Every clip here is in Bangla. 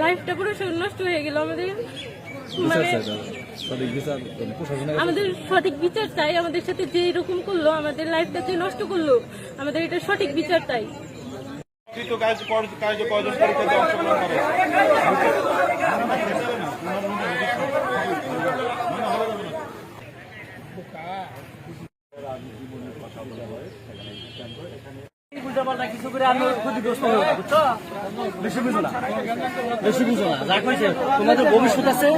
লাইফটা পুরো নষ্ট হয়ে গেল আমাদের। মানে আমাদের সঠিক বিচার চাই আমাদের সাথে যে এরকম করল আমাদের লাইফটা যে নষ্ট করল আমাদের এটা সঠিক বিচার চাই। কিছু করে আমি ক্ষতিগ্রস্ত হয়ে যাব, বুঝছ? বেশি বুঝো না। বেশি বুঝো না। যা কইছে তোমাদের ভবিষ্যৎ আছে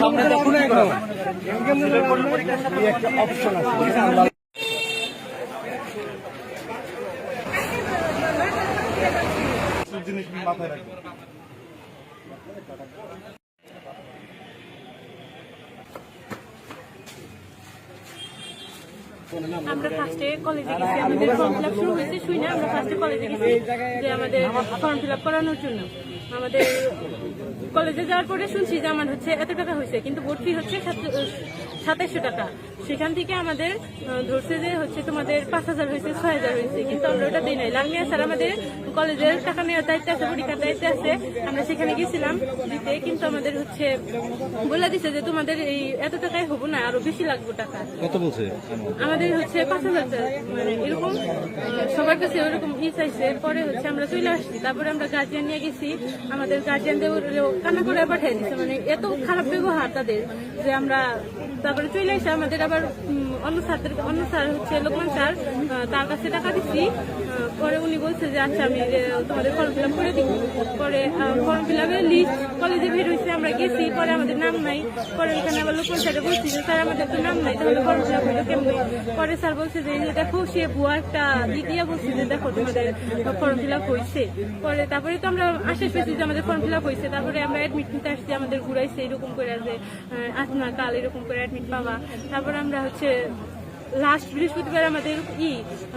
সামনে দেখো কি একটা অপশন আছে জিনিস মাথায় রাখবেন আমরা ফার্স্টে কলেজে গেছি, আমাদের ফর্ম ফিল শুরু হয়েছে, শুই না আমরা ফার্স্টে কলেজে গেছি যে আমাদের ফর্ম ফিল আপ করানোর জন্য। আমাদের কলেজে যাওয়ার পরে শুনছি যে আমার হচ্ছে এত টাকা হয়েছে কিন্তু ভোট ফি হচ্ছে সাতাইশশো টাকা। সেখান থেকে আমাদের ধরছে যে হচ্ছে তোমাদের পাঁচ হাজার হয়েছে ছয় হাজার হয়েছে কিন্তু আমরা ওটা দিই নাই। লালমিয়া স্যার আমাদের কলেজের টাকা নেওয়ার দায়িত্ব আছে পরীক্ষার দায়িত্ব আছে। আমরা সেখানে গেছিলাম দিতে কিন্তু আমাদের হচ্ছে বলে দিছে যে তোমাদের এই এত টাকায় হব না আরও বেশি লাগবে টাকা। কত বলছে? আমাদের হচ্ছে পাঁচ হাজার মানে এরকম সবার কাছে ওরকম ই চাইছে। পরে হচ্ছে আমরা চলে আসছি তারপরে আমরা গার্জিয়ান নিয়ে গেছি। আমাদের গার্জিয়ানদের কান্না করে পাঠিয়ে দিচ্ছে মানে এত খারাপ ব্যবহার তাদের যে আমরা তারপরে চলে এসে আমাদের আবার অন্য স্যারদের অন্য স্যার হচ্ছে লোকমান স্যার তার কাছে টাকা দিচ্ছি পরে উনি বলছে যে আচ্ছা আমি তোমাদের ফর্ম ফিল করে দিব। পরে ফর্ম ফিল আপের লিস্ট কলেজে বের হয়েছে, আমরা গেছি, পরে আমাদের নাম নাই। পরে এখানে আবার লোকমান স্যারে বলছি যে, স্যার, আমাদের তো নাম নাই, তাহলে ফর্ম ফিল আপ কেমনি? পরে স্যার বলছে যে দেখো, সে ভুয়া একটা দিয়ে বলছে যে, দেখো তোমাদের ফর্ম ফিল আপ হয়েছে। পরে তারপরে তো আমরা আশ্বাস পেয়েছি যে, আমাদের ফর্ম ফিল আপ হয়েছে। তারপরে আমরা অ্যাডমিট নিতে আসছি, আমাদের ঘুরাইছে, এরকম করে যে আজ না কাল এরকম করে অ্যাডমিট পাওয়া তারপরে আমরা হচ্ছে লাস্ট বৃহস্পতিবার আমাদের ই,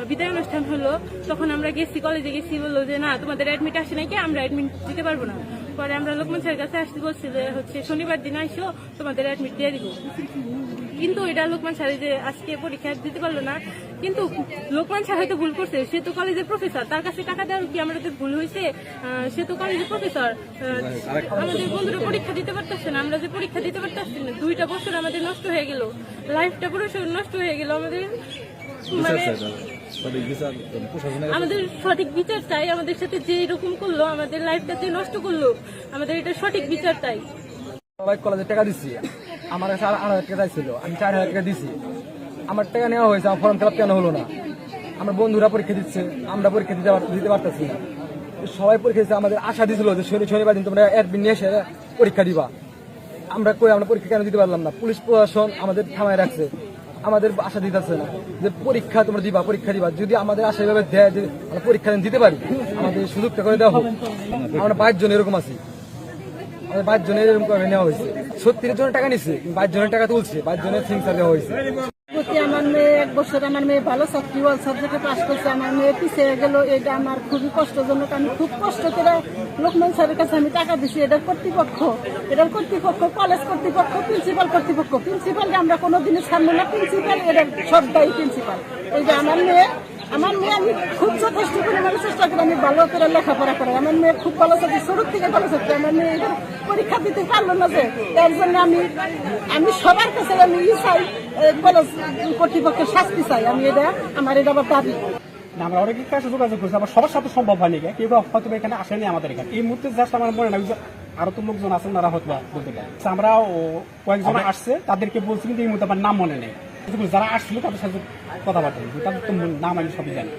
বিদায় অনুষ্ঠান হলো, তখন আমরা গেছি কলেজে গেছি, বলল যে, না, তোমাদের অ্যাডমিট আসে নাকি আমরা অ্যাডমিট দিতে পারব না। পরে আমরা লোকমান স্যারের কাছে আসতে বলছি যে, হচ্ছে শনিবার দিন আইসো, তোমাদের অ্যাডমিট দিয়ে দিব। কিন্তু এটা লোকমান স্যার যে আজকে পরীক্ষা দিতে পারল না কিন্তু লোকমান স্যার হয়তো ভুল করছে। সে তো কলেজের প্রফেসর তার কাছে টাকা দেওয়ার কি আমাদের ভুল হয়েছে? সে তো কলেজের প্রফেসর আমাদের বন্ধুরা পরীক্ষা দিতে পারতেছে না আমরা যে পরীক্ষা দিতে পারতেছি না দুইটা বছর আমাদের নষ্ট হয়ে গেল। লাইফটা পুরো নষ্ট হয়ে গেল। আমাদের মানে আমাদের সঠিক বিচার চাই আমাদের সাথে যে এরকম করল আমাদের লাইফটা যে নষ্ট করল আমাদের এটা সঠিক বিচার চাই। কলেজে টাকা দিচ্ছি। আমার কাছে আড়াই হাজার টাকা চাইছিল। আমি চার হাজার টাকা দিছি। আমার টাকা নেওয়া হয়েছে, আমার ফর্ম ফিল কেন হলো না? আমার বন্ধুরা পরীক্ষা দিচ্ছে, আমরা পরীক্ষা দিতে দিতে পারতেছি না। সবাই পরীক্ষা দিচ্ছে, আমাদের আশা দিছিল যে শনি শনিবার দিন তোমরা অ্যাডমিট নিয়ে এসে পরীক্ষা দিবা। আমরা কই, আমরা পরীক্ষা কেন দিতে পারলাম না? পুলিশ প্রশাসন আমাদের থামায় রাখছে। আমাদের আশা দিতেছে না যে পরীক্ষা তোমরা দিবা, পরীক্ষা দিবা। যদি আমাদের আশা এভাবে দেয় যে আমরা পরীক্ষা দিতে পারি, আমাদের সুযোগটা করে দেওয়া হোক। আমরা বাইশ জন এরকম আছি। আমাদের বাইশ জনের এরকম করে নেওয়া হয়েছে। সত্তর জনের টাকা নিচ্ছে বাইশ জনের টাকা তুলছে বাইশ জনের সিংসার দেওয়া হয়েছে। আমার মেয়ে এক বছর আমার মেয়ে ভালো ওয়াল সাবজেক্টে পাস করছে, আমার মেয়ে পিছিয়ে গেল, এটা আমার খুবই কষ্টজনক, আমি খুব কষ্ট করে লোকমান স্যারের কাছে আমি টাকা দিছি, এটার কর্তৃপক্ষ এটার কর্তৃপক্ষ কলেজ কর্তৃপক্ষ প্রিন্সিপাল কর্তৃপক্ষ প্রিন্সিপালকে আমরা কোনোদিনই ছাড়বো না প্রিন্সিপাল এটার সব দায়ী প্রিন্সিপাল এই যে আমার মেয়ে আমার মেয়ে আমি খুব যথেষ্ট পরিমাণে চেষ্টা করি আমি ভালো করে লেখাপড়া করাই। আমার মেয়ে খুব ভালো চাকরি শুরু থেকে ভালো চাকরি আমার মেয়ে এবার পরীক্ষা দিতে পারল না যে এর জন্য আমি আমি সবার কাছে আমি ই চাই কলেজ কর্তৃপক্ষের শাস্তি চাই। আমি এটা আমার এটা আবার দাবি। আমরা অনেক কাছে যোগাযোগ করছি আবার সবার সাথে সম্ভব হয়নি কেউ হয়তো এখানে আসেনি আমাদের এখানে। এই মুহূর্তে জাস্ট আমার মনে নাই যে আরও তো লোকজন আছেন তারা হয়তো বলতে পারে আমরা কয়েকজন আসছে তাদেরকে বলছি কিন্তু এই মুহূর্তে আমার নাম মনে নেই। যারা আসছিল তাদের সাথে কথাবার্তা বলছি। তাদের তো নাম আমি সবই জানি